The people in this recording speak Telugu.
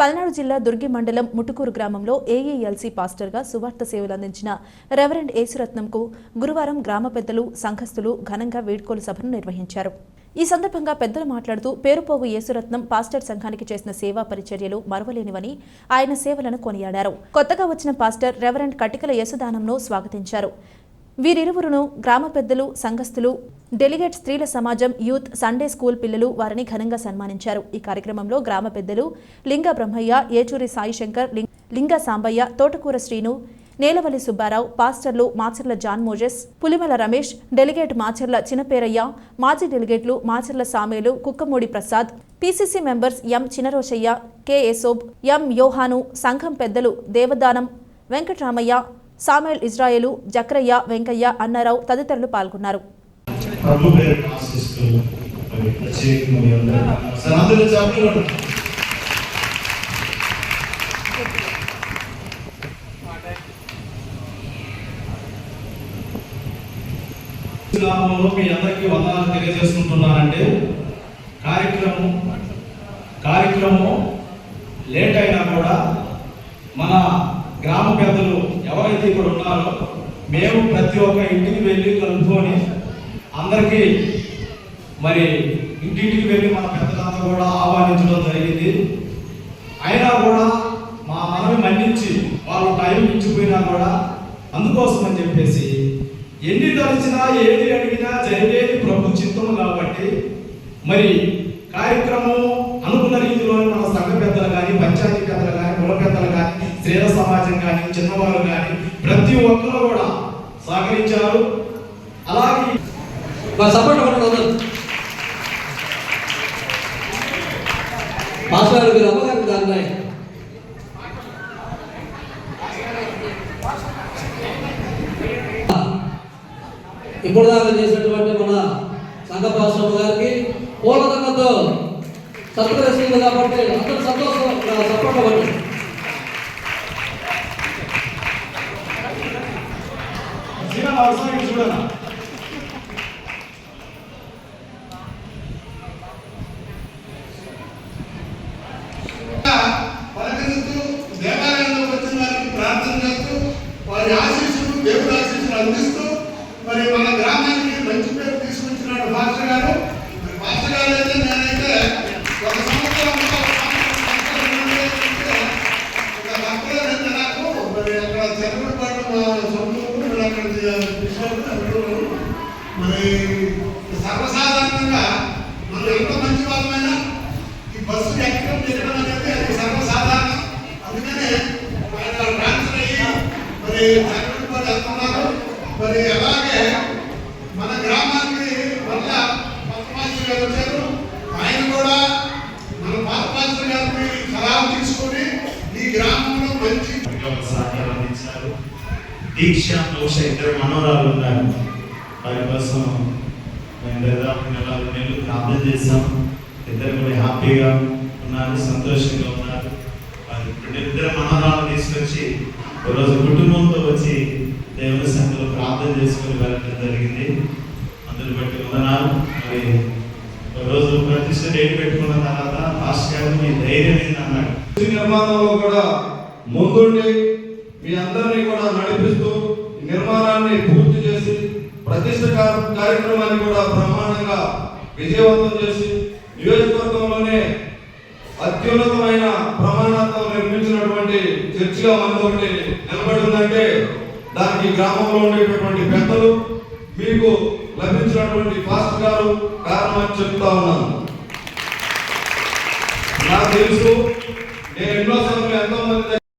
పల్నాడు జిల్లా దుర్గి మండలం ముటుకూరు గ్రామంలో ఏఈఎల్సీ పాస్టర్గా సువార్త సేవలు అందించిన రెవరెండ్ యేసురత్నంకు గురువారం గ్రామ పెద్దలు సంఘస్థులు ఘనంగా వేడుకోలు సభను నిర్వహించారు. ఈ సందర్భంగా పెద్దలు మాట్లాడుతూ పేరుపోవు యేసురత్నం పాస్టర్ సంఘానికి చేసిన సేవా పరిచర్యలు మరవలేనివని ఆయన సేవలను కొనియాడారు. కొత్తగా వచ్చిన పాస్టర్ రెవరెండ్ కటికల యేసుదానంను స్వాగతించారు. వీరిరువురును గ్రామ పెద్దలు సంఘస్థులు డెలిగేట్ స్త్రీల సమాజం యూత్ సండే స్కూల్ పిల్లలు వారిని ఘనంగా సన్మానించారు. ఈ కార్యక్రమంలో గ్రామ పెద్దలు లింగ బ్రహ్మయ్య ఏచూరి సాయిశంకర్ లిం- లింగ సాంబయ్య తోటకూర శ్రీను నేలవల్లి సుబ్బారావు పాస్టర్లు Macherla John Moses Pulimala Ramesh delegate Macherla Chinaperayya మాజీ డెలిగేట్లు Macherla Samelu Kukkamudi Prasad PCC members M Chinaroshayya K Yashob M Yohanu సంఘం పెద్దలు దేవదానం వెంకటరామయ్య సామేల్ ఇజ్రాయేలు జక్రయ్య వెంకయ్య అన్నారావు తదితరులు పాల్గొన్నారు. ప్రభు మీ అందరికీ మీ అందరికీ వందనాలు తెలియజేసుకుంటున్నానంటే కార్యక్రమం కార్యక్రమం లేట్ అయినా కూడా మన గ్రామ పెద్దలు ఎవరైతే ఇక్కడ ఉన్నారో మేము ప్రతి ఒక్క ఇంటికి వెళ్ళి కలుపుకొని అందరికీ మరి ఇంటింటికి వెళ్ళి మన పెద్దలంతా కూడా ఆహ్వానించడం జరిగింది. అయినా కూడా మా మనవి మన్నించి వాళ్ళు టైం ఇచ్చిపోయినా కూడా అందుకోసం అని చెప్పేసి ఎన్ని తలచినా ఏది అడిగినా జరిగేది ప్రభు చిత్తము కాబట్టి మరి కార్యక్రమం అనుకున్న రీతిలో మన సంఘ పెద్దలు కానీ పంచాయతీ పెద్దలు కానీ కుల పెద్దలు కానీ స్త్రీల సమాజం కానీ చిన్నవారు కానీ ప్రతి ఒక్కరు కూడా సహకరించారు. అలాగే సపోర్ట్ మాస్టర్ గారు దాన్ని ఇప్పుడు దాకా చేసినటువంటి మన సంఘ పాశ్రమ గారికి పూలదండతో సత్కరిస్తుంది కాబట్టి అందరూ సంతోషం. సపోర్ట్ అవ్వండి అవసరం చూడనా పలకరిస్తూ దేవాలయంలోకి వచ్చిన వారికి ప్రార్థన చేస్తూ వారి ఆశీస్సులు దేవుడి ఆశీస్సులు అందిస్తూ మరి మన గ్రామానికి మంచి పేరు తీసుకొచ్చినాడు మాస్టర్ గారు మరి మాస్టర్ గారు అయితే నేనైతే ఒక సంవత్సరం ఒక నాకు మరి అక్కడ చెరువుపాటు మరి అక్కడ మరి సర్వసాధారణంగా మనం ఎంత మంచి వాళ్ళమైనా ఈ బస్సు ఎక్కడం తిరగడం అనేది అది సర్వసాధారణం. అందుకనే ఆయన ట్రాన్స్ఫర్ అయ్యి మరి చంద్రబాబు వెళ్తున్నారు. మరి మన గ్రామానికి మళ్ళా కొత్త మాస్టర్ గారు వచ్చారు ఆయన కూడా మన పాత మాస్టర్ గారిని సలహా తీసుకొని ఈ గ్రామంలో మంచి ఒక సహకారం అందించారు దీక్ష మోక్ష ఇద్దరు మనోరాలు ఉన్నారు. వారి కోసం మేము దాదాపు నెల నెలలు ప్రార్థన చేసాం ఇద్దరు కూడా హ్యాపీగా ఉన్నారు సంతోషంగా ఉన్నారు. వారి ఇప్పుడు ఇద్దరు మనోరాలు తీసుకొచ్చి ఈరోజు కుటుంబంతో వచ్చి దేవుని సంఘంలో ప్రార్థన చేసుకుని వెళ్ళడం జరిగింది. అందుని బట్టి వందనాలు. మరి ఒక రోజు ప్రతిష్ట డేట్ పెట్టుకున్న తర్వాత ఫాస్ట్ గారు మీ ధైర్యం ఏంటన్నాడు నిర్మాణంలో కూడా ముందుండి మీ అందరినీ కూడా నడిపిస్తూ నిర్మాణాన్ని పూర్తి చేసి ప్రతిష్ట కార్యక్రమాన్ని కూడా బ్రహ్మాండంగా విజయవంతం చేసి నియోజకవర్గంలోనే అత్యున్నతమైన ప్రమాణాలతో నిర్మించినటువంటి చర్చిగా మనది ఒకటి నిలబడి ఉందంటే దానికి గ్రామంలో ఉండేటటువంటి పెద్దలు మీకు లభించినటువంటి పాస్టర్ గారు కారణమని చెప్తా ఉన్నాను. నాకు తెలుసు నేను ఎన్నోసార్లు